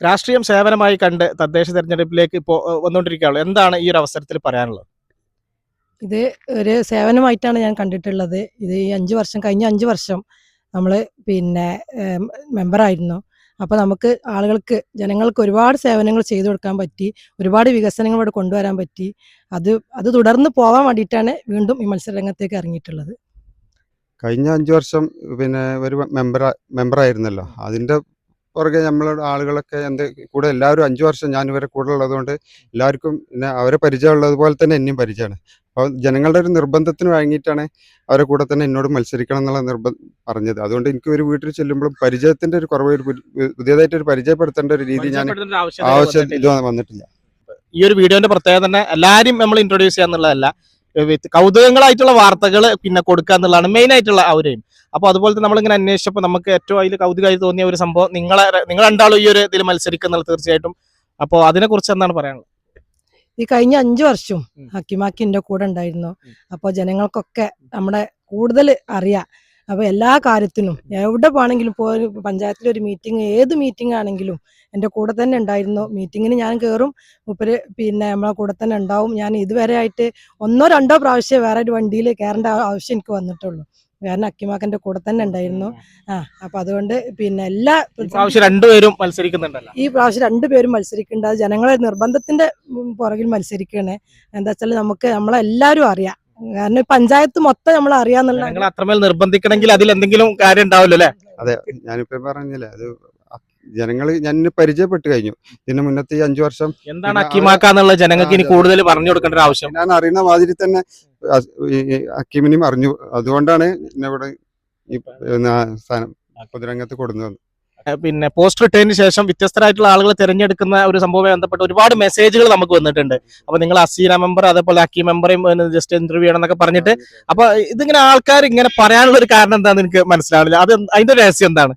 രാഷ്ട്രീയം സേവനമായി കണ്ട് തദ്ദേശ തെരഞ്ഞെടുപ്പിലേക്ക് ഇപ്പോൾ വന്നുകൊണ്ടിരിക്കുകയുള്ളൂ എന്താണ് ഈ ഒരു അവസരത്തിൽ പറയാനുള്ളത്? ഇത് ഒരു സേവനമായിട്ടാണ് ഞാൻ കണ്ടിട്ടുള്ളത്. ഇത് ഈ അഞ്ച് വർഷം കഴിഞ്ഞ അഞ്ച് വർഷം നമ്മൾ പിന്നെ മെമ്പറായിരുന്നു അപ്പോൾ നമുക്ക് ആളുകൾക്ക് ജനങ്ങൾക്ക് ഒരുപാട് സേവനങ്ങൾ ചെയ്തു കൊടുക്കാൻ പറ്റി ഒരുപാട് വികസനങ്ങൾ ഇവിടെ കൊണ്ടുവരാൻ പറ്റി. അത് അത് തുടർന്ന് പോകാൻ വേണ്ടിയിട്ടാണ് വീണ്ടും ഈ മത്സരരംഗത്തേക്ക് ഇറങ്ങിയിട്ടുള്ളത്. കഴിഞ്ഞ അഞ്ച് വർഷം പിന്നെ ഒരു മെമ്പർ മെമ്പറായിരുന്നല്ലോ അതിന്റെ പുറകെ നമ്മൾ ആളുകളൊക്കെ എന്റെ കൂടെ എല്ലാവരും അഞ്ച് വർഷം ഞാൻ ഇവരെ കൂടെ ഉള്ളതുകൊണ്ട് എല്ലാവർക്കും പിന്നെ അവരെ പരിചയമുള്ളത് പോലെ തന്നെ എന്നെയും പരിചയമാണ്. അപ്പോൾ ജനങ്ങളുടെ ഒരു നിർബന്ധത്തിന് വഴങ്ങിയിട്ടാണ് അവരെ കൂടെ തന്നെ എന്നോട് മത്സരിക്കണം എന്നുള്ള നിർബന്ധം പറഞ്ഞത്. അതുകൊണ്ട് എനിക്ക് ഒരു വീട്ടിൽ ചെല്ലുമ്പോഴും പരിചയത്തിന്റെ ഒരു കുറവ് ഒരു പുതി- പുതിയതായിട്ട് ഒരു പരിചയപ്പെടുത്തേണ്ട ഒരു രീതി ഞാൻ ആവശ്യം. ഇത് വന്നിട്ടില്ല. ഈ ഒരു വീഡിയോന്റെ പ്രത്യേകത തന്നെ എല്ലാവരും നമ്മൾ ഇൻട്രൊഡ്യൂസ് ചെയ്യാന്നുള്ളതല്ല കൗതുകങ്ങളായിട്ടുള്ള വാർത്തകൾ പിന്നെ കൊടുക്കുക എന്നുള്ളതാണ് മെയിൻ ആയിട്ടുള്ള ആ ഒരു അപ്പൊ അപ്പോൾ അതുപോലെ തന്നെ നമ്മളിങ്ങനെ അന്വേഷിച്ചപ്പോൾ നമുക്ക് ഏറ്റവും അതിൽ കൗതുകമായി തോന്നിയ ഒരു സംഭവം നിങ്ങളെ നിങ്ങൾ രണ്ടാളും ഈ ഒരു ഇതിൽ മത്സരിക്കുന്നുള്ള തീർച്ചയായിട്ടും. അപ്പോൾ അതിനെക്കുറിച്ച് എന്താണ് പറയാനുള്ളത്? ഈ കഴിഞ്ഞ അഞ്ചു വർഷം. ഹക്കിമാക്കി എന്റെ കൂടെ ഉണ്ടായിരുന്നു. അപ്പൊ അപ്പോൾ ജനങ്ങൾക്കൊക്കെ നമ്മുടെ കൂടുതൽ അറിയാം അപ്പോൾ എല്ലാ കാര്യത്തിനും എവിടെ പോകണമെങ്കിലും ഇപ്പോ പഞ്ചായത്തിലെ ഒരു മീറ്റിംഗ് ഏത് മീറ്റിംഗ് ആണെങ്കിലും എന്റെ കൂടെ തന്നെ ഉണ്ടായിരുന്നു. മീറ്റിങ്ങിന് ഞാൻ കയറും മുപ്പര് പിന്നെ നമ്മളെ കൂടെ തന്നെ ഉണ്ടാവും. ഞാൻ ഇതുവരെ ആയിട്ട് ഒന്നോ രണ്ടോ പ്രാവശ്യം വേറെ ഒരു വണ്ടിയിൽ കയറേണ്ട ആവശ്യം എനിക്ക് വന്നിട്ടുള്ളൂ. കാരണം അക്കിമാക്കന്റെ കൂടെ തന്നെ ഉണ്ടായിരുന്നു. ആ അപ്പൊ അതുകൊണ്ട് പിന്നെ എല്ലാ പ്രാവശ്യം രണ്ടുപേരും മത്സരിക്കുന്നുണ്ടല്ലോ. ഈ പ്രാവശ്യം രണ്ടുപേരും മത്സരിക്കുന്നുണ്ട്. അത് ജനങ്ങളെ നിർബന്ധത്തിന്റെ പുറകിൽ മത്സരിക്കണേ എന്താ വെച്ചാൽ നമുക്ക് നമ്മളെല്ലാരും അറിയാം. കാരണം പഞ്ചായത്ത് മൊത്തം നമ്മൾ അറിയാന്നുള്ള നിങ്ങൾ അത്രമേൽ നിർബന്ധിക്കണമെങ്കിൽ അതിൽ എന്തെങ്കിലും കാര്യം ഉണ്ടാവില്ല അല്ലേ അതെ ഞാനിപ്പോ പറഞ്ഞില്ലേ അത് ജനങ്ങൾ ഞാൻ പരിചയപ്പെട്ട് കഴിഞ്ഞു. ഇതിന് മുന്നത്തെ ഈ അഞ്ചു വർഷം എന്താണ് അക്കിമാക്കാന്നുള്ള ജനങ്ങൾക്ക് ഇനി കൂടുതൽ പറഞ്ഞു കൊടുക്കേണ്ട ഒരു ആവശ്യം? ഞാൻ അറിയുന്ന മാതിരി തന്നെ ഹക്കീമിനെയും അറിഞ്ഞു. അതുകൊണ്ടാണ് എന്നെ ഇവിടെ ഈ സ്ഥാനം പൊതുരംഗത്ത് കൊടുക്കുന്നത് ഏഹ് പിന്നെ പോസ്റ്റ് ഇട്ടതിന് ശേഷം വ്യത്യസ്തരായിട്ടുള്ള ആളുകൾ തിരഞ്ഞെടുക്കുന്ന ഒരു സംഭവവുമായി ബന്ധപ്പെട്ട് ഒരുപാട് മെസ്സേജുകൾ നമുക്ക് വന്നിട്ടുണ്ട്. അപ്പൊ നിങ്ങൾ അസീന മെമ്പർ അതേപോലെ അക്കി മെമ്പറേയും ജസ്റ്റ് ഇന്റർവ്യൂ ചെയ്യണം എന്നൊക്കെ പറഞ്ഞിട്ട് അപ്പൊ ഇതിങ്ങനെ ആൾക്കാർ ഇങ്ങനെ പറയാനുള്ള ഒരു കാരണം എന്താണെന്ന് എനിക്ക് മനസ്സിലാവില്ല അത് അതിന്റെ രഹസ്യം എന്താണ്?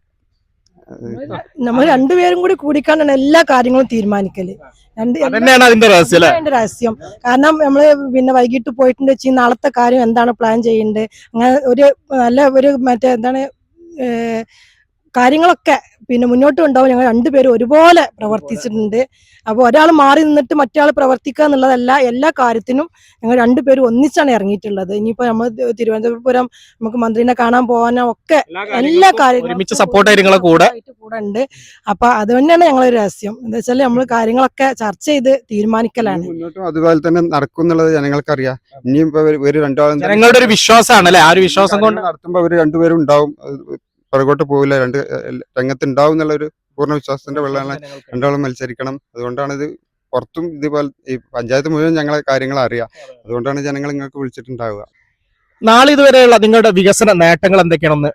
നമ്മൾ രണ്ടുപേരും കൂടി കൂടിക്കാണ്ടാണ് എല്ലാ കാര്യങ്ങളും തീരുമാനിക്കൽ. രണ്ട് അതിന്റെ രഹസ്യം കാരണം നമ്മൾ പിന്നെ വൈകിട്ട് പോയിട്ടുണ്ട് വെച്ച് നാളത്തെ കാര്യം എന്താണ് പ്ലാൻ ചെയ്യേണ്ടത് അങ്ങനെ ഒരു നല്ല ഒരു മറ്റേ എന്താണ് കാര്യങ്ങളൊക്കെ പിന്നെ മുന്നോട്ട് കൊണ്ടുപോകും ഞങ്ങൾ രണ്ടുപേരും ഒരുപോലെ പ്രവർത്തിച്ചിട്ടുണ്ട്. അപ്പോൾ ഒരാൾ മാറി നിന്നിട്ട് മറ്റേ പ്രവർത്തിക്കുക എന്നുള്ളതല്ല എല്ലാ കാര്യത്തിനും ഞങ്ങൾ രണ്ടുപേരും ഒന്നിച്ചാണ് ഇറങ്ങിയിട്ടുള്ളത്. ഇനിയിപ്പോൾ നമ്മൾ തിരുവനന്തപുരം നമുക്ക് മന്ത്രിനെ കാണാൻ പോകാനോ ഒക്കെ എല്ലാ കാര്യങ്ങളും ഒരുമിച്ച് സപ്പോർട്ട് കൂടെ. കൂടെ ഉണ്ട്. അപ്പൊ അത് തന്നെയാണ് ഞങ്ങളൊരു രഹസ്യം. എന്താ വെച്ചാൽ നമ്മൾ കാര്യങ്ങളൊക്കെ ചർച്ച ചെയ്ത് തീരുമാനിക്കലാണ്. മുന്നോട്ടും അതുപോലെ തന്നെ നടക്കും എന്നുള്ളത് ജനങ്ങൾക്കറിയാം. ഇനിയും ഒരു- രണ്ടാളും ജനങ്ങളുടെ ഒരു വിശ്വാസമാണ് അല്ലെ ആ ഒരു വിശ്വാസം കൊണ്ട് നടത്തുമ്പോൾ രണ്ടുപേരും ഉണ്ടാവും. പുറകോട്ട് പോവില്ല. രണ്ട് രംഗത്തുണ്ടാവും എന്നുള്ള ഒരു പൂർണ വിശ്വാസത്തിന്റെ വെള്ളമാണ് രണ്ടാളും മത്സരിക്കണം. അതുകൊണ്ടാണ് ഇത് പുറത്തും ഇതുപോലെ ഈ പഞ്ചായത്ത് മുഴുവൻ ഞങ്ങളെ കാര്യങ്ങൾ അറിയാം. അതുകൊണ്ടാണ് ജനങ്ങൾ നിങ്ങൾക്ക് വിളിച്ചിട്ടുണ്ടാവുക. നാളെ ഇതുവരെയുള്ള നിങ്ങളുടെ വികസന നേട്ടങ്ങൾ എന്തൊക്കെയാണെന്ന്?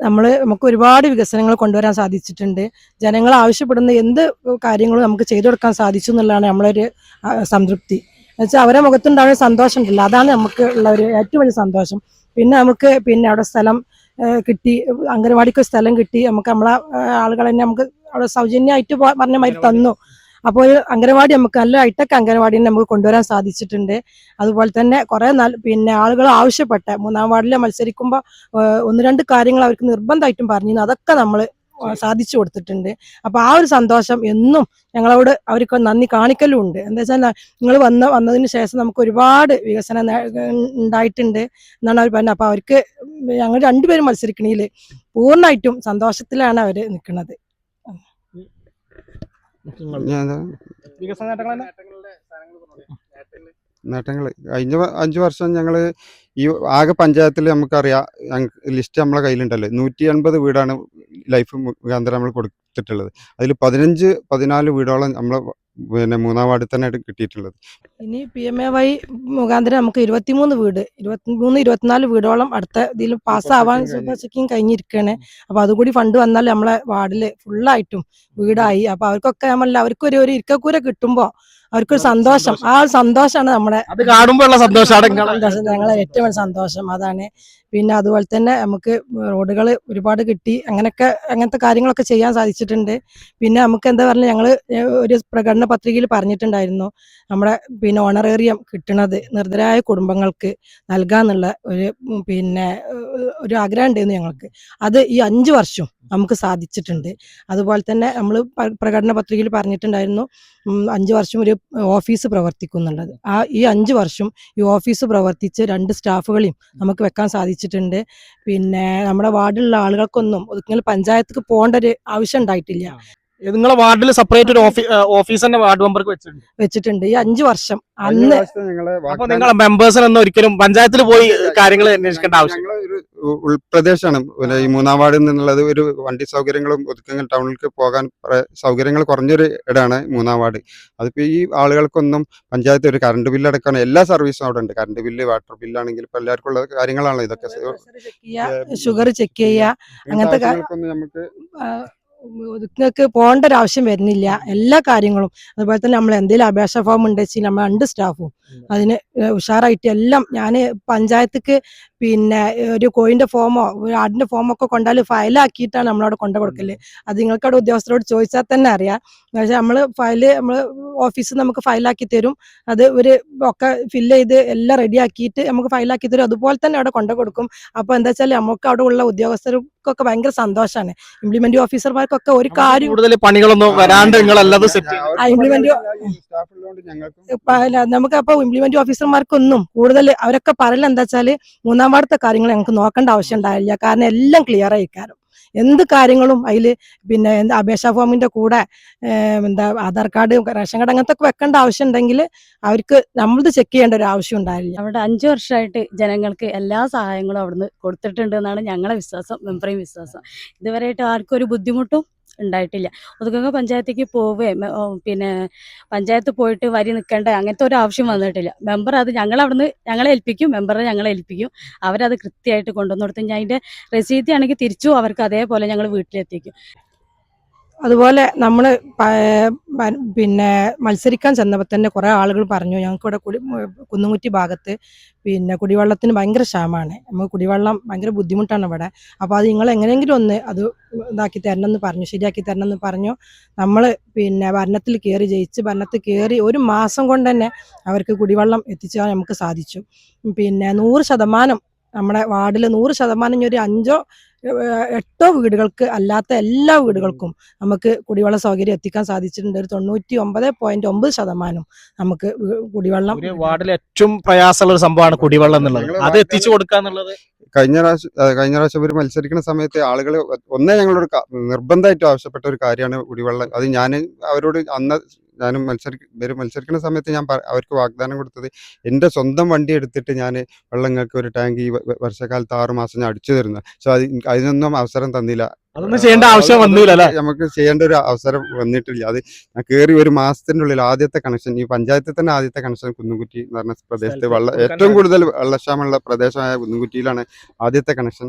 നമ്മൾ നമുക്ക് ഒരുപാട് വികസനങ്ങൾ കൊണ്ടുവരാൻ സാധിച്ചിട്ടുണ്ട്. ജനങ്ങൾ ആവശ്യപ്പെടുന്ന എന്ത് കാര്യങ്ങളും നമുക്ക് ചെയ്തു കൊടുക്കാൻ സാധിച്ചു എന്നുള്ളതാണ് നമ്മളൊരു ഒരു സംതൃപ്തി. എന്നുവെച്ചാൽ അവരെ മുഖത്തുണ്ടാവുന്ന സന്തോഷം ഉണ്ടല്ലോ. അതാണ് നമുക്ക് ഉള്ള ഒരു ഏറ്റവും വലിയ സന്തോഷം. പിന്നെ നമുക്ക് പിന്നെ അവിടെ സ്ഥലം കിട്ടി അംഗനവാടിക്ക് ഒരു സ്ഥലം കിട്ടി. നമുക്ക് നമ്മളെ ആളുകൾ തന്നെ നമുക്ക് അവിടെ സൗജന്യമായിട്ട് പറഞ്ഞ മാതിരി തന്നു. അപ്പോൾ ഒരു അംഗനവാടി നമുക്ക് നല്ല ഹൈടെക് അംഗനവാടി നമുക്ക് കൊണ്ടുവരാൻ സാധിച്ചിട്ടുണ്ട്. അതുപോലെ തന്നെ കുറേ നല്ല പിന്നെ ആളുകൾ ആവശ്യപ്പെട്ട മൂന്നാം വാർഡിലെ മത്സരിക്കുമ്പോൾ ഒന്ന് രണ്ട് കാര്യങ്ങൾ അവർക്ക് നിർബന്ധമായിട്ടും പറഞ്ഞിരുന്നു. അതൊക്കെ നമ്മൾ സാധിച്ചു കൊടുത്തിട്ടുണ്ട്. അപ്പൊ ആ ഒരു സന്തോഷം എന്നും ഞങ്ങളോട് അവർക്ക് നന്ദി കാണിക്കലും ഉണ്ട് എന്താ വെച്ചാൽ നിങ്ങൾ വന്ന വന്നതിന് ശേഷം നമുക്ക് ഒരുപാട് വികസനം ഉണ്ടായിട്ടുണ്ട് എന്നാണ് അവർ പറഞ്ഞത്. അപ്പൊ അവർക്ക് ഞങ്ങൾ രണ്ടുപേരും മത്സരിക്കണേൽ പൂർണമായിട്ടും സന്തോഷത്തിലാണ് അവർ നിൽക്കുന്നത്. നേട്ടങ്ങൾ? നേട്ടങ്ങൾ കഴിഞ്ഞ അഞ്ചു അഞ്ച് വർഷം ഞങ്ങൾ ഈ ആകെ പഞ്ചായത്തിൽ നമുക്കറിയാം ലിസ്റ്റ് നമ്മളെ കയ്യിലുണ്ടല്ലോ. നൂറ്റി എൺപത് വീടാണ് ലൈഫ് മുഖാന്തരം നമ്മൾ കൊടുത്തിട്ടുള്ളത്. അതിൽ പതിനഞ്ച് പതിനാല് വീടോളം നമ്മളെ പിന്നെ മൂന്നാം വാർഡിൽ തന്നെ കിട്ടിയിട്ടുള്ളത്. ഇനി പി എം എ വൈ മുഖാന്തരം നമുക്ക് ഇരുപത്തിമൂന്ന് വീട് ഇരുപത്തിമൂന്ന് ഇരുപത്തിനാല് വീടോളം അടുത്ത ഇതിൽ പാസ്സാവാൻ ചെക്കിങ് കഴിഞ്ഞിരിക്കുകയാണ് അപ്പൊ അതുകൂടി ഫണ്ട് വന്നാൽ നമ്മളെ വാർഡിൽ ഫുള്ളായിട്ടും വീടായി. അപ്പൊ അവർക്കൊക്കെ നമ്മളല്ല അവർക്കൊരു ഒരു ഇരിക്കക്കൂര കിട്ടുമ്പോൾ അവർക്കൊരു സന്തോഷം. ആ ഒരു സന്തോഷമാണ് നമ്മുടെ അത് കാണുമ്പോഴുള്ള സന്തോഷമാണ് ഞങ്ങളെ ഏറ്റവും വലിയ സന്തോഷം. അതാണ്. പിന്നെ അതുപോലെ തന്നെ നമുക്ക് റോഡുകൾ ഒരുപാട് കിട്ടി. അങ്ങനെയൊക്കെ അങ്ങനത്തെ കാര്യങ്ങളൊക്കെ ചെയ്യാൻ സാധിച്ചിട്ടുണ്ട്. പിന്നെ നമുക്ക് എന്താ പറഞ്ഞാൽ ഞങ്ങൾ ഒരു പ്രകടന പത്രികയിൽ പറഞ്ഞിട്ടുണ്ടായിരുന്നു. നമ്മുടെ പിന്നെ ഓണറേറിയം കിട്ടണത് നിർദ്ധരായ കുടുംബങ്ങൾക്ക് നൽകാന്നുള്ള ഒരു പിന്നെ ഒരു ആഗ്രഹം ഉണ്ടായിരുന്നു ഞങ്ങൾക്ക്. അത് ഈ അഞ്ച് വർഷം നമുക്ക് സാധിച്ചിട്ടുണ്ട്. അതുപോലെ തന്നെ നമ്മൾ പ്രകടന പത്രികയിൽ പറഞ്ഞിട്ടുണ്ടായിരുന്നു അഞ്ച് വർഷം ഒരു ഓഫീസ് പ്രവർത്തിക്കുന്നുള്ളത്. ആ ഈ അഞ്ച് വർഷം ഈ ഓഫീസ് പ്രവർത്തിച്ച് രണ്ട് സ്റ്റാഫുകളെയും നമുക്ക് വെക്കാൻ സാധിച്ചിട്ടുണ്ട്. പിന്നെ നമ്മുടെ വാർഡിലുള്ള ആളുകൾക്കൊന്നും ഒതുങ്ങൽ പഞ്ചായത്തേക്ക് പോകേണ്ട ഒരു ആവശ്യം ഉണ്ടായിട്ടില്ല. നിങ്ങളെ വാർഡിൽ സെപ്പറേറ്റ് ഒരു ഓഫീസ് തന്നെ വാർഡ് മെമ്പർക്ക് വെച്ചിട്ടുണ്ട്. വെച്ചിട്ടുണ്ട്. ഈ അഞ്ചു വർഷം. അന്ന് അപ്പൊ നിങ്ങളെ മെമ്പേഴ്സിനൊന്നും ഒരിക്കലും പഞ്ചായത്തിൽ പോയി കാര്യങ്ങൾ അന്വേഷിക്കേണ്ട ആവശ്യം ഉൾപ്രദേശമാണ് പിന്നെ ഈ മൂന്നാം വാർഡിൽ നിന്നുള്ളത് ഒരു വണ്ടി സൗകര്യങ്ങളും ഒതുക്കങ്ങൾ ടൗണിലേക്ക് പോകാൻ സൗകര്യങ്ങൾ കുറഞ്ഞൊരു ഇടമാണ് മൂന്നാം വാർഡ്. അതിപ്പോ ഈ ആളുകൾക്കൊന്നും പഞ്ചായത്ത് ഒരു കറണ്ട് ബില്ല് അടക്കാണ്. എല്ലാ സർവീസും അവിടെ ഉണ്ട് കറണ്ട് ബില്ല് വാട്ടർ ബില്ലാണെങ്കിൽ ഇപ്പൊ എല്ലാവർക്കും ഉള്ള കാര്യങ്ങളാണ് ഇതൊക്കെ. ഷുഗർ ചെക്ക് ചെയ്യുക അങ്ങനത്തെ നമുക്ക് നിങ്ങൾക്ക് പോകേണ്ട ഒരു ആവശ്യം വരുന്നില്ല. എല്ലാ കാര്യങ്ങളും. അതുപോലെ തന്നെ നമ്മൾ എന്തെങ്കിലും അപേക്ഷ ഫോം ഉണ്ടെങ്കിൽ നമ്മൾ രണ്ട് സ്റ്റാഫും അതിന് ഉഷാറായിട്ട് എല്ലാം ഞാൻ പഞ്ചായത്തേക്ക് പിന്നെ ഒരു കോയിന്റെ ഫോമോ ഒരു ആടിന്റെ ഫോമോ ഒക്കെ കൊണ്ടാൽ ഫയലാക്കിയിട്ടാണ് നമ്മളവിടെ കൊണ്ടു കൊടുക്കൽ. അത് നിങ്ങൾക്ക് അവിടെ ഉദ്യോഗസ്ഥരോട് ചോദിച്ചാൽ തന്നെ അറിയാം. പക്ഷെ നമ്മൾ ഫയൽ നമ്മൾ ഓഫീസിൽ നമുക്ക് ഫയലാക്കി തരും. അത് ഒരു ഒക്കെ ഫില്ല് ചെയ്ത് എല്ലാം റെഡിയാക്കിയിട്ട് നമുക്ക് ഫയലാക്കി തരും. അതുപോലെ തന്നെ അവിടെ കൊണ്ടു കൊടുക്കും. അപ്പൊ എന്താ വെച്ചാൽ നമുക്ക് അവിടെ ഉള്ള ഉദ്യോഗസ്ഥർക്കൊക്കെ ഭയങ്കര സന്തോഷമാണ് ഇംപ്ലിമെന്റ് ഓഫീസർമാർക്കൊക്കെ ഒരു കാര്യം കൂടുതൽ പണികളൊന്നും വരാണ്ട് അല്ല, നമുക്ക് അപ്പൊ ഇംപ്ലിമെന്റ് ഓഫീസർമാർക്കൊന്നും കൂടുതൽ അവരൊക്കെ പറയലെന്താച്ചാൽ മൂന്നാം വാർഡത്തെ കാര്യങ്ങൾ ഞങ്ങൾക്ക് നോക്കേണ്ട ആവശ്യം ഉണ്ടായില്ല കാരണം എല്ലാം ക്ലിയർ ആയിക്കാരും എന്ത് കാര്യങ്ങളും അതിൽ പിന്നെ എന്താ അപേക്ഷാ ഫോമിന്റെ കൂടെ എന്താ ആധാർ കാർഡ് റേഷൻ കാർഡ് അങ്ങനത്തെ വെക്കേണ്ട ആവശ്യം ഉണ്ടെങ്കിൽ അവർക്ക് നമ്മളത് ചെക്ക് ചെയ്യേണ്ട ഒരു ആവശ്യം ഉണ്ടായില്ല അവിടെ അഞ്ചു വർഷമായിട്ട് ജനങ്ങൾക്ക് എല്ലാ സഹായങ്ങളും അവിടുന്ന് കൊടുത്തിട്ടുണ്ട് എന്നാണ് ഞങ്ങളുടെ വിശ്വാസം മെമ്പറേയും വിശ്വാസം. ഇതുവരെയായിട്ട് ആർക്കും ഒരു ബുദ്ധിമുട്ടും ഉണ്ടായിട്ടില്ല. ഒതുക്കൊക്കെ പഞ്ചായത്തേക്ക് പോവുകയും പിന്നെ പഞ്ചായത്ത് പോയിട്ട് വരി നിൽക്കേണ്ട അങ്ങനത്തെ ഒരു ആവശ്യം വന്നിട്ടില്ല. മെമ്പർ അത് ഞങ്ങൾ അവിടുന്ന് ഞങ്ങളെ ഏൽപ്പിക്കും മെമ്പറെ ഞങ്ങളെ ഏൽപ്പിക്കും. അവരത് കൃത്യമായിട്ട് കൊണ്ടുവന്നു കൊടുത്ത് ഞാൻ അതിന്റെ രസീതി ആണെങ്കിൽ തിരിച്ചു അവർക്ക് അതേപോലെ ഞങ്ങൾ വീട്ടിലെത്തിക്കും. അതുപോലെ നമ്മൾ പിന്നെ മത്സരിക്കാൻ ചെന്നപ്പോൾ തന്നെ കുറേ ആളുകൾ പറഞ്ഞു ഞങ്ങൾക്ക് ഇവിടെ കുടി കുന്നുകുറ്റി ഭാഗത്ത് പിന്നെ കുടിവെള്ളത്തിന് ഭയങ്കര ക്ഷാമമാണ് നമുക്ക് കുടിവെള്ളം ഭയങ്കര ബുദ്ധിമുട്ടാണ് ഇവിടെ. അപ്പോൾ അത് നിങ്ങൾ എങ്ങനെയെങ്കിലും ഒന്ന് അത് ഇതാക്കി തരണം എന്ന് പറഞ്ഞു ശരിയാക്കി തരണം എന്ന് പറഞ്ഞു. നമ്മൾ പിന്നെ ഭരണത്തിൽ കയറി ജയിച്ച് ഭരണത്തിൽ കയറി ഒരു മാസം കൊണ്ട് തന്നെ അവർക്ക് കുടിവെള്ളം എത്തിച്ചാൽ നമുക്ക് സാധിച്ചു. പിന്നെ നൂറ് ശതമാനം നമ്മുടെ വാർഡിൽ നൂറ് ശതമാനം ഒരു അഞ്ചോ എട്ടോ വീടുകൾക്ക് അല്ലാത്ത എല്ലാ വീടുകൾക്കും നമുക്ക് കുടിവെള്ള സൗകര്യം എത്തിക്കാൻ സാധിച്ചിട്ടുണ്ട്. ഒരു തൊണ്ണൂറ്റി ഒമ്പത് പോയിന്റ് ഒമ്പത് ശതമാനം നമുക്ക് കുടിവെള്ളം ഒരു വാർഡിൽ ഏറ്റവും പ്രയാസമുള്ള ഒരു സംഭവമാണ് കുടിവെള്ളം എന്നുള്ളത്. അത് എത്തിച്ചു കൊടുക്കുക എന്നുള്ളത്? കഴിഞ്ഞ പ്രാവശ്യം കഴിഞ്ഞ പ്രാവശ്യം ഇവർ മത്സരിക്കുന്ന സമയത്ത് ആളുകൾ ഒന്നേ ഞങ്ങളോട് നിർബന്ധമായിട്ട് നിർബന്ധമായിട്ടും ആവശ്യപ്പെട്ട ഒരു കാര്യമാണ് കുടിവെള്ളം. അത് ഞാൻ അവരോട് അന്ന് ഞാൻ മത്സരി ഇവർ മത്സരിക്കുന്ന സമയത്ത് ഞാൻ അവർക്ക് വാഗ്ദാനം കൊടുത്തത് എന്റെ സ്വന്തം വണ്ടി എടുത്തിട്ട് ഞാൻ വെള്ളങ്ങൾക്ക് ഒരു ടാങ്ക് ഈ വർഷക്കാലത്ത് ആറ് മാസം ഞാൻ അടിച്ചു തരുന്നു. സോ അത് അതിനൊന്നും അവസരം തന്നില്ല. അതൊന്നും ചെയ്യേണ്ട ആവശ്യം വന്നില്ല നമുക്ക് ചെയ്യേണ്ട ഒരു അവസരം വന്നിട്ടില്ല. അത് ഞാൻ കയറി ഒരു മാസത്തിന്റെ ഉള്ളിൽ ആദ്യത്തെ കണക്ഷൻ ഈ പഞ്ചായത്തിൽ തന്നെ ആദ്യത്തെ കണക്ഷൻ കുന്നുകുറ്റി എന്ന് പറഞ്ഞ പ്രദേശത്ത് വെള്ളം ഏറ്റവും കൂടുതൽ വെള്ളക്ഷാമുള്ള പ്രദേശമായ കുന്നുകുറ്റിയിലാണ് ആദ്യത്തെ കണക്ഷൻ.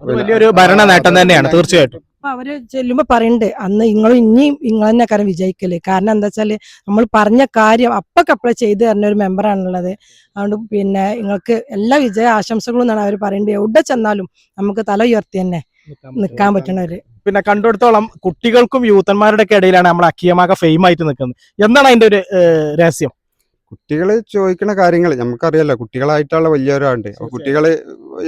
വലിയൊരു ഭരണ നേട്ടം തന്നെയാണ് തീർച്ചയായിട്ടും. അപ്പൊ അവർ ചെല്ലുമ്പോ പറയണ്ടേ അന്ന് നിങ്ങൾ ഇനിയും നിങ്ങൾ തന്നെ കാരണം വിജയിക്കൽ കാരണം എന്താ വെച്ചാൽ നമ്മൾ പറഞ്ഞ കാര്യം അപ്പക്കപ്പളെ ചെയ്തു തരുന്ന ഒരു മെമ്പർ മെമ്പറാണുള്ളത് അതുകൊണ്ട് പിന്നെ നിങ്ങൾക്ക് എല്ലാ വിജയ ആശംസകളും എന്നാണ് അവർ പറയുന്നത് എവിടെ ചെന്നാലും നമുക്ക് തല ഉയർത്തി തന്നെ നിൽക്കാൻ പറ്റണവര് പിന്നെ കണ്ടെടുത്തോളം കുട്ടികൾക്കും യൂത്തന്മാരുടെ ഒക്കെ ഇടയിലാണ് നമ്മൾ അക്കിയമാക ഫെയിം ആയിട്ട് നിൽക്കുന്നത്. എന്താണ് അതിന്റെ ഒരു രഹസ്യം? കുട്ടികൾ ചോദിക്കുന്ന കാര്യങ്ങൾ നമുക്കറിയാലോ കുട്ടികളായിട്ടുള്ള വലിയവരാണ്ട് അപ്പൊ കുട്ടികൾ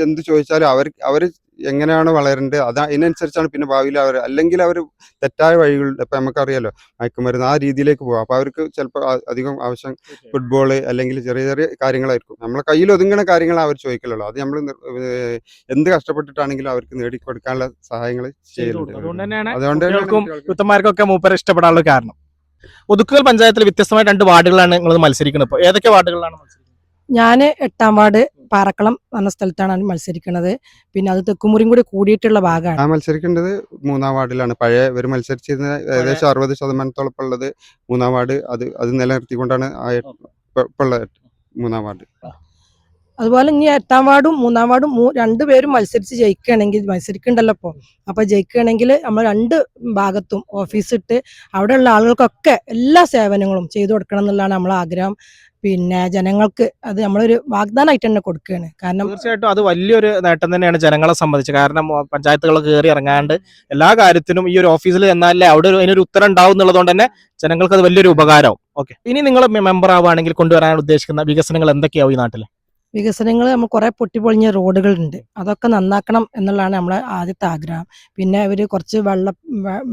എന്ത് ചോദിച്ചാലും അവർ അവർ എങ്ങനെയാണ് വളരേണ്ടത് അത് അതിനനുസരിച്ചാണ് പിന്നെ ഭാവിയിൽ അവർ അല്ലെങ്കിൽ അവർ തെറ്റായ വഴികൾ ഇപ്പം നമുക്കറിയാലോ മയക്കുമരുന്ന് ആ രീതിയിലേക്ക് പോകും അപ്പോൾ അവർക്ക് ചിലപ്പോൾ അധികം ആവശ്യം ഫുട്ബോൾ അല്ലെങ്കിൽ ചെറിയ ചെറിയ കാര്യങ്ങളായിരിക്കും. നമ്മളെ കയ്യിൽ ഒതുങ്ങുന്ന കാര്യങ്ങൾ അവർ ചോദിക്കലുള്ളൂ. അത് നമ്മൾ എന്ത് കഷ്ടപ്പെട്ടിട്ടാണെങ്കിലും അവർക്ക് നേടിക്കൊടുക്കാനുള്ള സഹായങ്ങൾ ചെയ്യുന്നുണ്ട്. അതുകൊണ്ട് തന്നെയാണ് യൂത്തന്മാർക്കൊക്കെ മൂപ്പരെ ഇഷ്ടപ്പെടാനുള്ള കാരണം. ഒതുക്കുകൾ പഞ്ചായത്തിൽ വ്യത്യസ്തമായ രണ്ട് വാർഡുകളാണ് നിങ്ങൾ മത്സരിക്കുന്നത്. ഇപ്പോൾ ഏതൊക്കെ വാർഡുകളാണ് മത്സരിക്കുന്നത്? ഞാൻ എട്ടാം വാർഡ് പാറക്കളം എന്ന സ്ഥലത്താണ് മത്സരിക്കുന്നത്. പിന്നെ അത് തെക്കുമുറിയും കൂടി കൂടിയിട്ടുള്ള ഭാഗമാണ്. ഞാൻ മത്സരിക്കേണ്ടത് മൂന്നാം വാർഡിലാണ്. പഴയ ഇവർ മത്സരിച്ചിരുന്ന ഏകദേശം അറുപത് ശതമാനത്തോളം ഉള്ളത് മൂന്നാം വാർഡ് അത് അത് നിലനിർത്തിക്കൊണ്ടാണ് മൂന്നാം വാർഡ്. അതുപോലെ ഇനി എട്ടാം വാർഡും മൂന്നാം വാർഡും മൂ രണ്ടുപേരും മത്സരിച്ച് ജയിക്കുകയാണെങ്കിൽ മത്സരിക്കണ്ടല്ലോ ഇപ്പോൾ അപ്പോൾ ജയിക്കുകയാണെങ്കിൽ നമ്മൾ രണ്ട് ഭാഗത്തും ഓഫീസിട്ട് അവിടെയുള്ള ആളുകൾക്കൊക്കെ എല്ലാ സേവനങ്ങളും ചെയ്തു കൊടുക്കണം എന്നുള്ളതാണ് നമ്മളെ ആഗ്രഹം. പിന്നെ ജനങ്ങൾക്ക് അത് നമ്മളൊരു വാഗ്ദാനമായിട്ട് തന്നെ കൊടുക്കുകയാണ്. കാരണം തീർച്ചയായിട്ടും അത് വലിയൊരു നേട്ടം തന്നെയാണ് ജനങ്ങളെ സംബന്ധിച്ച്. കാരണം പഞ്ചായത്തുകൾ കയറി ഇറങ്ങാണ്ട് എല്ലാ കാര്യത്തിനും ഈ ഒരു ഓഫീസിൽ ചെന്നാലേ അവിടെ ഒരു അതിനൊരു ഉത്തരം ഉണ്ടാവും എന്നുള്ളതുകൊണ്ട് തന്നെ ജനങ്ങൾക്ക് അത് വലിയൊരു ഉപകാരവും ഓക്കെ. ഇനി നിങ്ങൾ മെമ്പർ ആവുകയാണെങ്കിൽ കൊണ്ടുവരാൻ ഉദ്ദേശിക്കുന്ന വികസനങ്ങൾ എന്തൊക്കെയാവും ഈ നാട്ടിൽ വികസനങ്ങൾ നമ്മൾ കുറേ പൊട്ടിപ്പൊളിഞ്ഞ റോഡുകളുണ്ട്. അതൊക്കെ നന്നാക്കണം എന്നുള്ളതാണ് നമ്മളെ ആദ്യത്തെ ആഗ്രഹം. പിന്നെ അവർ കുറച്ച് വെള്ളം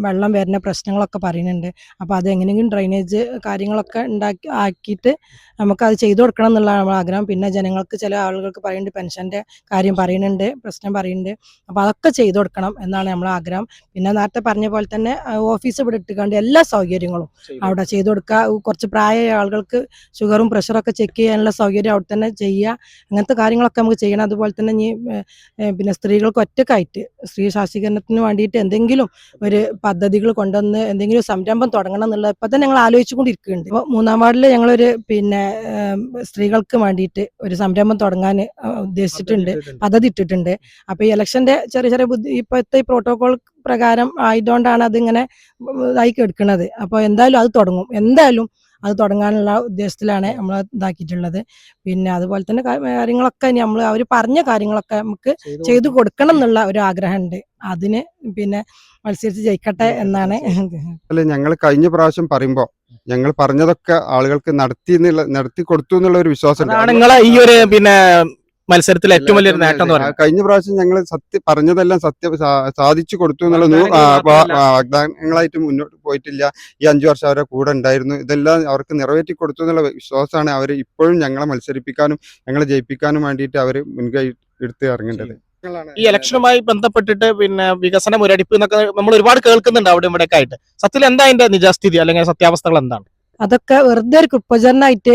വെള്ളം വരുന്ന പ്രശ്നങ്ങളൊക്കെ പറയുന്നുണ്ട്. അപ്പോൾ അത് എങ്ങനെയെങ്കിലും ഡ്രൈനേജ് കാര്യങ്ങളൊക്കെ ഉണ്ടാക്കി ആക്കിയിട്ട് നമുക്കത് ചെയ്തു കൊടുക്കണം എന്നുള്ളതാണ് നമ്മളെ ആഗ്രഹം. പിന്നെ ജനങ്ങൾക്ക് ചില ആളുകൾക്ക് പറയുന്നുണ്ട് പെൻഷന്റെ കാര്യം പറയുന്നുണ്ട് പ്രശ്നം പറയുന്നുണ്ട്. അപ്പോൾ അതൊക്കെ ചെയ്തു കൊടുക്കണം എന്നാണ് നമ്മളെ ആഗ്രഹം. പിന്നെ നേരത്തെ പറഞ്ഞ പോലെ തന്നെ ഓഫീസ് ഇവിടെ ഇട്ടുകൊണ്ട് എല്ലാ സൗകര്യങ്ങളും അവിടെ ചെയ്തു കൊടുക്കുക കുറച്ച് പ്രായമായ ആളുകൾക്ക് ഷുഗറും പ്രഷറും ഒക്കെ ചെക്ക് ചെയ്യാനുള്ള സൗകര്യം അവിടെ തന്നെ ചെയ്യുക അങ്ങനത്തെ കാര്യങ്ങളൊക്കെ നമുക്ക് ചെയ്യണം. അതുപോലെ തന്നെ ഇനി പിന്നെ സ്ത്രീകൾക്ക് ഒറ്റക്കായിട്ട് സ്ത്രീ ശാക്തീകരണത്തിന് വേണ്ടിയിട്ട് എന്തെങ്കിലും ഒരു പദ്ധതികൾ കൊണ്ടുവന്ന് എന്തെങ്കിലും സംരംഭം തുടങ്ങണം എന്നുള്ളത് ഇപ്പം തന്നെ ഞങ്ങൾ ആലോചിച്ചുകൊണ്ടിരിക്കുന്നുണ്ട്. അപ്പോൾ മൂന്നാം വാർഡിൽ ഞങ്ങളൊരു പിന്നെ സ്ത്രീകൾക്ക് വേണ്ടിയിട്ട് ഒരു സംരംഭം തുടങ്ങാൻ ഉദ്ദേശിച്ചിട്ടുണ്ട്. പദ്ധതി ഇട്ടിട്ടുണ്ട് അപ്പോൾ ഈ ഇലക്ഷന്റെ ചെറിയ ചെറിയ ബുദ്ധി ഇപ്പോഴത്തെ ഈ പ്രോട്ടോകോൾ പ്രകാരം ആയതുകൊണ്ടാണ് അതിങ്ങനെ ഇതായി എടുക്കുന്നത് അപ്പോൾ എന്തായാലും അത് തുടങ്ങും. എന്തായാലും അത് തുടങ്ങാനുള്ള ഉദ്ദേശത്തിലാണ് നമ്മൾ ഇതാക്കിയിട്ടുള്ളത്. പിന്നെ അതുപോലെ തന്നെ കാര്യങ്ങളൊക്കെ നമ്മൾ അവർ പറഞ്ഞ കാര്യങ്ങളൊക്കെ നമുക്ക് ചെയ്തു കൊടുക്കണം. എന്നുള്ള ഒരു ആഗ്രഹമുണ്ട്. അതിന് പിന്നെ മത്സരിച്ച് ജയിക്കട്ടെ എന്നാണ് അല്ല ഞങ്ങൾ കഴിഞ്ഞ പ്രാവശ്യം പറയുമ്പോൾ ഞങ്ങൾ പറഞ്ഞതൊക്കെ ആളുകൾക്ക് നടത്തി നടത്തി കൊടുത്തു എന്നുള്ള ഒരു വിശ്വാസം നിങ്ങളെ ഈ ഒരു പിന്നെ മത്സരത്തിൽ ഏറ്റവും വലിയൊരു നേട്ടം എന്ന് പറയുന്നത്. കഴിഞ്ഞ പ്രാവശ്യം ഞങ്ങൾ സത്യം പറഞ്ഞതെല്ലാം സത്യം സാധിച്ചു കൊടുത്തു എന്നുള്ള വാഗ്ദാനങ്ങളായിട്ട് മുന്നോട്ട് പോയിട്ടില്ല. ഈ അഞ്ചു വർഷം അവരെ കൂടെ ഉണ്ടായിരുന്നു. ഇതെല്ലാം അവർക്ക് നിറവേറ്റി കൊടുത്തു എന്നുള്ള വിശ്വാസമാണ് അവർ ഇപ്പോഴും ഞങ്ങളെ മത്സരിപ്പിക്കാനും ഞങ്ങളെ ജയിപ്പിക്കാനും വേണ്ടിയിട്ട് അവർ മുൻകൈ എടുത്ത് ഇറങ്ങേണ്ടത്. ഈ ഇലക്ഷനുമായി ബന്ധപ്പെട്ടിട്ട് പിന്നെ വികസന മുരടിപ്പ് എന്നൊക്കെ നമ്മൾ ഒരുപാട് കേൾക്കുന്നുണ്ട് അവിടെ ഇവിടെ ഒക്കെ ആയിട്ട്. സത്യത്തിൽ എന്താ അതിന്റെ നിജസ്ഥിതി അല്ലെങ്കിൽ സത്യാവസ്ഥകൾ എന്താണ്? അതൊക്കെ വെറുതെ ഒരു കുപ്രചരണമായിട്ട്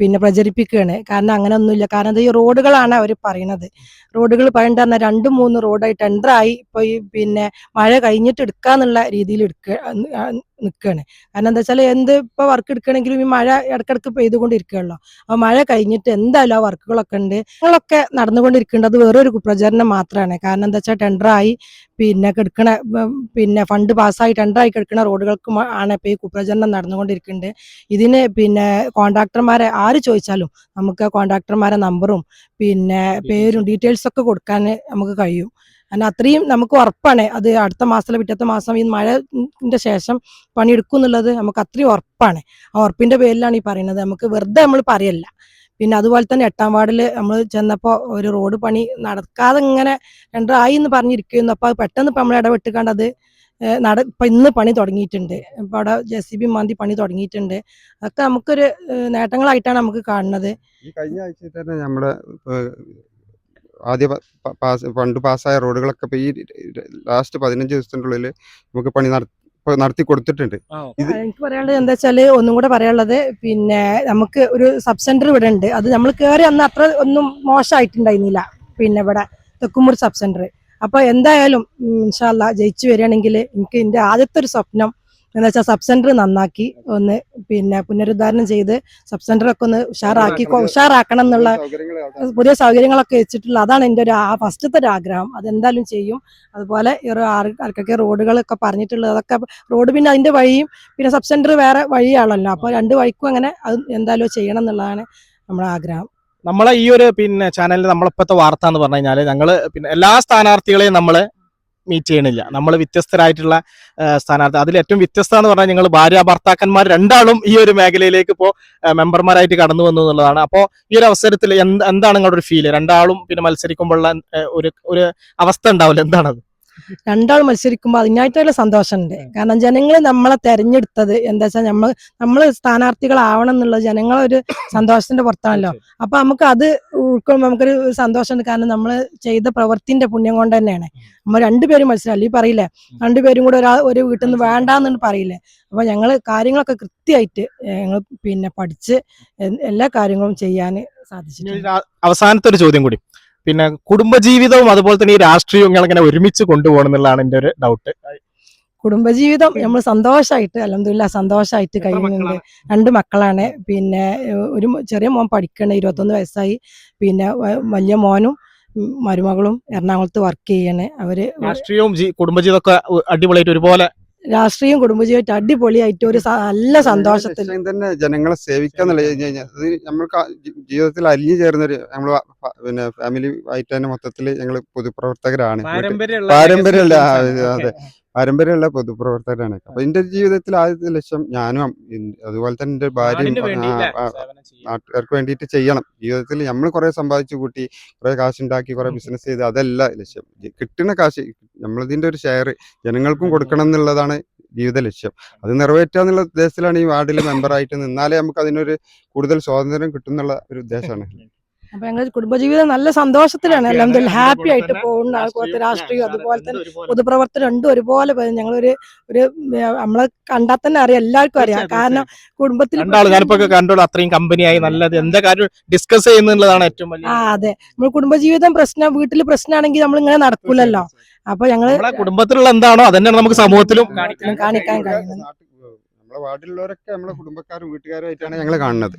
പിന്നെ പ്രചരിപ്പിക്കുകയാണ്. കാരണം അങ്ങനെ ഒന്നുമില്ല കാരണം ഈ റോഡുകളാണ് അവർ പറയുന്നത് റോഡുകൾ പറയേണ്ട രണ്ട് രണ്ടും മൂന്ന് റോഡായി ടെൻഡറായി ഇപ്പൊ ഈ പിന്നെ മഴ കഴിഞ്ഞിട്ട് എടുക്കാന്നുള്ള രീതിയിൽ എടുക്കുക നിൽക്കുകയാണ് കാരണം എന്താ വെച്ചാൽ എന്ത് ഇപ്പൊ വർക്ക് എടുക്കണമെങ്കിലും ഈ മഴ ഇടക്കിടക്ക് പെയ്തുകൊണ്ടിരിക്കുകയല്ലോ അപ്പൊ മഴ കഴിഞ്ഞിട്ട് എന്തായാലും ആ വർക്കുകളൊക്കെ ഉണ്ട്. ഞങ്ങളൊക്കെ നടന്നുകൊണ്ടിരിക്കേണ്ടത് അത് വേറൊരു പ്രചരണം മാത്രമാണ് കാരണം എന്താ വെച്ചാൽ ടെൻഡറായി പിന്നെ കിടക്കണ പിന്നെ ഫണ്ട് പാസ്സായി ടെൻഡറായി കിടക്കുന്ന റോഡുകൾക്ക് ആണ് ഇപ്പൊ ഈ കുപ്രചരണം നടന്നുകൊണ്ടിരിക്കുന്നുണ്ട് ഇതിന് പിന്നെ കോൺട്രാക്ടർമാരെ ആര് ചോദിച്ചാലും നമുക്ക് കോൺട്രാക്ടർമാരെ നമ്പറും പിന്നെ പേരും ഡീറ്റെയിൽസ് ഒക്കെ കൊടുക്കാൻ നമുക്ക് കഴിയും. കാരണം അത്രയും നമുക്ക് ഉറപ്പാണ്. അത് അടുത്ത മാസത്തിലെ പിറ്റത്തെ മാസം ഈ മഴന്റെ ശേഷം പണിയെടുക്കും എന്നുള്ളത് നമുക്ക് അത്രയും ഉറപ്പാണ്. ആ ഉറപ്പിന്റെ പേരിലാണ് ഈ പറയുന്നത്. നമുക്ക് വെറുതെ നമ്മൾ പറയല്ല. പിന്നെ അതുപോലെ തന്നെ എട്ടാം വാർഡിൽ നമ്മൾ ചെന്നപ്പോൾ ഒരു റോഡ് പണി നടക്കാതെ ഇങ്ങനെ രണ്ടായി എന്ന് പറഞ്ഞിരിക്കുന്നു. അപ്പോൾ അത് പെട്ടെന്ന് ഇപ്പം നമ്മൾ ഇടപെട്ടുകൊണ്ട് അത് നട ഇപ്പം ഇന്ന് പണി തുടങ്ങിയിട്ടുണ്ട്. ഇപ്പം അവിടെ ജെ സി ബി മാന്തി പണി തുടങ്ങിയിട്ടുണ്ട്. അതൊക്കെ നമുക്കൊരു നേട്ടങ്ങളായിട്ടാണ് നമുക്ക് കാണുന്നത്. ഈ കഴിഞ്ഞ ആഴ്ചയിൽ തന്നെ നമ്മുടെ ആദ്യ പാസ് ഫണ്ട് പാസ്സായ റോഡുകളൊക്കെ ഇപ്പൊ ഈ ലാസ്റ്റ് പതിനഞ്ച് ദിവസത്തിന്റെ ഉള്ളിൽ നമുക്ക് പണി നടത്തി നടത്തി കൊടുത്തിട്ടുണ്ട്. എനിക്ക് പറയാനുള്ളത് എന്താ വെച്ചാൽ ഒന്നും കൂടെ പറയാനുള്ളത് പിന്നെ നമുക്ക് ഒരു സബ് സെന്റർ ഇവിടെ ഉണ്ട്. അത് നമ്മൾ കയറി അന്ന് അത്ര ഒന്നും മോശമായിട്ടുണ്ടായിരുന്നില്ല പിന്നെ ഇവിടെ തെക്കുമൂർ സബ് സെന്റർ അപ്പൊ എന്തായാലും ഇൻഷാല്ല ജയിച്ചു വരികയാണെങ്കിൽ എനിക്ക് എന്റെ ആദ്യത്തെ ഒരു സ്വപ്നം എന്താ വെച്ചാൽ സബ് സെന്റർ നന്നാക്കി ഒന്ന് പിന്നെ പുനരുദ്ധാരണം ചെയ്ത് സബ് സെന്ററൊക്കെ ഒന്ന് ഉഷാറാക്കി ഉഷാറാക്കണം എന്നുള്ള പുതിയ സൗകര്യങ്ങളൊക്കെ വെച്ചിട്ടുള്ള അതാണ് എന്റെ ഒരു ആ ഫസ്റ്റത്തെ ഒരു ആഗ്രഹം. അതെന്തായാലും ചെയ്യും. അതുപോലെ ഒരു ആർക്കൊക്കെ റോഡുകളൊക്കെ പറഞ്ഞിട്ടുള്ളത് അതൊക്കെ റോഡ് പിന്നെ അതിന്റെ വഴിയും പിന്നെ സബ് സെന്റർ വേറെ വഴിയാണല്ലോ. അപ്പോൾ രണ്ട് വഴിക്കും അങ്ങനെ അത് എന്തായാലും ചെയ്യണം എന്നുള്ളതാണ് നമ്മുടെ ആഗ്രഹം. നമ്മളെ ഈ ഒരു പിന്നെ ചാനലിൽ നമ്മളിപ്പോഴത്തെ വാർത്ത എന്ന് പറഞ്ഞു കഴിഞ്ഞാൽ ഞങ്ങൾ പിന്നെ എല്ലാ സ്ഥാനാർത്ഥികളെയും നമ്മൾ മീറ്റ് ചെയ്യണില്ല. നമ്മൾ വ്യത്യസ്തരായിട്ടുള്ള സ്ഥാനാർത്ഥി. അതിൽ ഏറ്റവും വ്യത്യസ്ത എന്ന് പറഞ്ഞാൽ ഞങ്ങൾ ഭാര്യ ഭർത്താക്കന്മാർ രണ്ടാളും ഈ ഒരു മേഖലയിലേക്ക് ഇപ്പോൾ മെമ്പർമാരായിട്ട് കടന്നു വന്നു എന്നുള്ളതാണ്. അപ്പോൾ ഈ ഒരു അവസരത്തിൽ എന്ത് എന്താണ് നിങ്ങളുടെ ഒരു ഫീൽ രണ്ടാളും പിന്നെ മത്സരിക്കുമ്പോഴുള്ള ഒരു ഒരു അവസ്ഥ ഉണ്ടാവില്ല. എന്താണത്? രണ്ടാൾ മത്സരിക്കുമ്പോൾ അതിനായിട്ടുള്ള സന്തോഷമുണ്ട്. കാരണം ജനങ്ങൾ നമ്മളെ തെരഞ്ഞെടുത്തത് എന്താ വെച്ചാൽ നമ്മൾ നമ്മൾ സ്ഥാനാർത്ഥികളാവണം എന്നുള്ളത് ജനങ്ങളെ ഒരു സന്തോഷത്തിന്റെ പുറത്താണല്ലോ. അപ്പൊ നമുക്ക് അത് ഉൾക്കൊള്ളുമ്പോൾ നമുക്കൊരു സന്തോഷമുണ്ട്. കാരണം നമ്മൾ ചെയ്ത പ്രവൃത്തിന്റെ പുണ്യം കൊണ്ട് തന്നെയാണ്. നമ്മൾ രണ്ടുപേരും മത്സരം അല്ലെങ്കിൽ പറയില്ലേ? രണ്ടുപേരും കൂടെ ഒരാൾ ഒരു വീട്ടിൽ നിന്ന് വേണ്ടാന്ന് പറയില്ലേ? അപ്പൊ ഞങ്ങൾ കാര്യങ്ങളൊക്കെ കൃത്യമായിട്ട് ഞങ്ങൾ പിന്നെ പഠിച്ച് എല്ലാ കാര്യങ്ങളും ചെയ്യാൻ ആ- അവസാനത്തെ ഒരു ചോദ്യം കൂടി. പിന്നെ കുടുംബജീവിതവും അതുപോലെ തന്നെ ഈ രാഷ്ട്രീയവും ഞങ്ങൾ ഇങ്ങനെ ഒരുമിച്ച് കൊണ്ടുപോകണം എന്നുള്ളതാണ് എന്റെ ഒരു ഡൗട്ട് കുടുംബജീവിതം നമ്മൾ സന്തോഷമായിട്ട് അലഹമില്ല സന്തോഷമായിട്ട് കഴിയുന്നുണ്ട് രണ്ട് മക്കളാണ്. പിന്നെ ഒരു ചെറിയ മോൻ പഠിക്കണേ ഇരുപത്തൊന്ന് വയസ്സായി. പിന്നെ വലിയ മോനും മരുമകളും എറണാകുളത്ത് വർക്ക് ചെയ്യണേ. അവർ രാഷ്ട്രീയവും കുടുംബജീവിതമൊക്കെ അടിപൊളിയായിട്ട് ഒരുപോലെ രാഷ്ട്രീയം കുടുംബജീവിതം അടിപൊളിയായിട്ട് ഒരു നല്ല സന്തോഷത്തിൽ തന്നെ ജനങ്ങളെ സേവിക്കാന്നുള്ള നമ്മൾക്ക് ജീവിതത്തിൽ അലിഞ്ഞു ചേർന്നൊരു നമ്മൾ പിന്നെ ഫാമിലി ആയിട്ട് തന്നെ മൊത്തത്തിൽ ഞങ്ങൾ പൊതുപ്രവർത്തകരാണ് പാരമ്പര്യമല്ല അതെ. പാരമ്പര്യമുള്ള പൊതുപ്രവർത്തകരാണ്. അപ്പൊ എന്റെ ജീവിതത്തിൽ ആദ്യത്തെ ലക്ഷ്യം ഞാനും അതുപോലെ തന്നെ എന്റെ ഭാര്യയും. നാട്ടുകാർക്ക് വേണ്ടിയിട്ട് ചെയ്യണം. ജീവിതത്തിൽ നമ്മൾ കുറെ സമ്പാദിച്ചു കൂട്ടി കുറെ കാശ് ഉണ്ടാക്കി കുറെ. ബിസിനസ് ചെയ്ത് അതല്ല ലക്ഷ്യം. കിട്ടുന്ന കാശ് നമ്മളിതിന്റെ ഒരു ഷെയർ ജനങ്ങൾക്കും കൊടുക്കണം എന്നുള്ളതാണ് ജീവിത ലക്ഷ്യം. അത് നിറവേറ്റുക എന്നുള്ള ഉദ്ദേശത്തിലാണ് ഈ വാർഡിൽ മെമ്പറായിട്ട് നിന്നാലേ നമുക്ക് അതിനൊരു കൂടുതൽ സ്വാതന്ത്ര്യം കിട്ടും എന്നുള്ള ഒരു ഉദ്ദേശമാണ്. അപ്പൊ ഞങ്ങൾ കുടുംബജീവിതം നല്ല സന്തോഷത്തിലാണ്. എല്ലാം ഹാപ്പി ആയിട്ട് പോകുന്ന ആൾക്കാർ ആൾക്കാർക്ക് രാഷ്ട്രീയം അതുപോലെ തന്നെ പൊതുപ്രവർത്തനം രണ്ടും ഒരുപോലെ. ഞങ്ങളൊരു ഒരു നമ്മളെ കണ്ടാൽ തന്നെ അറിയാം എല്ലാവർക്കും അറിയാം. കാരണം കുടുംബത്തിൽ കണ്ടോളൂ അത്രയും കമ്പനിയായി നല്ലത്. എന്താ കാര്യം? ഡിസ്കസ് ചെയ്യുന്നുള്ളതാണ് ഏറ്റവും ആ വലിയ അതെ. നമ്മൾ കുടുംബജീവിതം പ്രശ്നം വീട്ടിൽ പ്രശ്നമാണെങ്കിൽ നമ്മൾ ഇങ്ങനെ നടക്കൂലല്ലോ അപ്പൊ ഞങ്ങൾ കുടുംബത്തിലുള്ള എന്താണോ അതന്നെ നമുക്ക് സമൂഹത്തിലും കാണിക്കാൻ കാണിക്കാൻ കഴിയുന്നത്. നമ്മുടെ നമ്മളെ വാർഡിലുള്ളവരൊക്കെ നമ്മളെ കുടുംബക്കാരും വീട്ടുകാരും ആയിട്ടാണ് ഞങ്ങൾ കാണുന്നത്.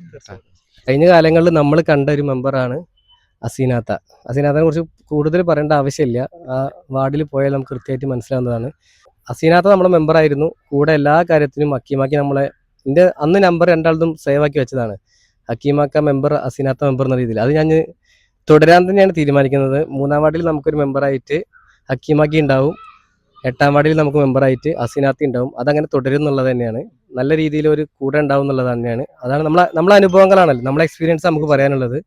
കഴിഞ്ഞ കാലങ്ങളിൽ നമ്മൾ കണ്ട ഒരു മെമ്പറാണ് അസീനാത്ത. അസീനാത്തനെ കുറിച്ച് കൂടുതൽ പറയേണ്ട ആവശ്യമില്ല. ആ വാർഡിൽ പോയാൽ നമുക്ക് കൃത്യമായിട്ട് മനസ്സിലാവുന്നതാണ്. അസീനാത്ത നമ്മുടെ മെമ്പറായിരുന്നു കൂടെ എല്ലാ കാര്യത്തിനും അക്കീമാക്കി നമ്മളെ എന്റെ അന്ന് നമ്പർ രണ്ടാളതും സേവ് ആക്കി വെച്ചതാണ്. ഹക്കീമാക്ക മെമ്പർ അസീനാത്ത മെമ്പർ എന്ന രീതിയിൽ. അത് ഞാൻ തുടരാൻ തന്നെയാണ് തീരുമാനിക്കുന്നത്. മൂന്നാം വാർഡിൽ നമുക്കൊരു മെമ്പറായിട്ട് ഹക്കീമാക്കി ഉണ്ടാവും. എട്ടാം വാർഡിൽ നമുക്ക് മെമ്പറായിട്ട് അസീനാത്തി ഉണ്ടാവും. അതങ്ങനെ തുടരും എന്നുള്ളത് തന്നെയാണ്. നല്ല രീതിയിൽ ഒരു കൂടെ ഉണ്ടാവും എന്നുള്ളത് തന്നെയാണ്. അതാണ് നമ്മളെ നമ്മളെ അനുഭവങ്ങളാണല്ലോ. നമ്മളെ എക്സ്പീരിയൻസ് നമുക്ക് പറയാനുള്ളത്.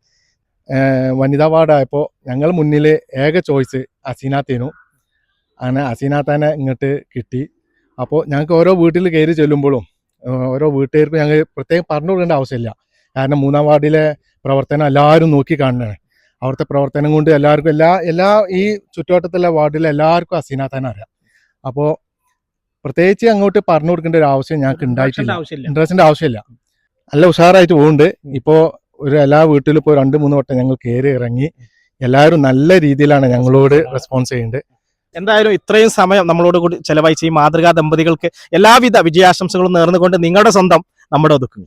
വനിതാ വാർഡായപ്പോൾ ഞങ്ങൾ മുന്നിൽ ഏക ചോയ്സ് അസീനാത്തേനു അങ്ങനെ അസീനാത്താനെ ഇങ്ങോട്ട് കിട്ടി. അപ്പോൾ ഞങ്ങൾക്ക് ഓരോ വീട്ടിൽ കയറി ചെല്ലുമ്പോഴും ഓരോ വീട്ടുകാർക്കും ഞങ്ങൾ പ്രത്യേകം പറഞ്ഞു കൊടുക്കേണ്ട ആവശ്യമില്ല. കാരണം മൂന്നാം വാർഡിലെ പ്രവർത്തനം എല്ലാവരും നോക്കി കാണുന്നതാണ്. അവിടുത്തെ പ്രവർത്തനം കൊണ്ട് എല്ലാവർക്കും എല്ലാ എല്ലാ ഈ ചുറ്റുവട്ടത്തുള്ള വാർഡിലെ എല്ലാവർക്കും അസീനാത്താനെ അറിയാം. അപ്പോൾ പ്രത്യേകിച്ച് അങ്ങോട്ട് പറഞ്ഞു കൊടുക്കേണ്ട ഒരു ആവശ്യം ഞങ്ങൾക്ക് ഉണ്ടായിട്ടില്ല. ഇൻട്രസ്റ്റിന്റെ ആവശ്യമില്ല. നല്ല ഉഷാറായിട്ട് പോകുന്നുണ്ട് ഇപ്പോ ഒരു എല്ലാ വീട്ടിലും ഇപ്പോൾ രണ്ട് മൂന്ന് വട്ടം ഞങ്ങൾ കയറി ഇറങ്ങി എല്ലാവരും നല്ല രീതിയിലാണ് ഞങ്ങളോട് റെസ്പോൺസ് ചെയ്യുന്നത് എന്തായാലും ഇത്രയും സമയം നമ്മളോട് കൂടി ചെലവഴിച്ച് ഈ മാതൃകാ ദമ്പതികൾക്ക് എല്ലാവിധ വിജയാശംസകളും നേർന്നുകൊണ്ട് നിങ്ങളുടെ സ്വന്തം നമ്മുടെ ഒതുക്കും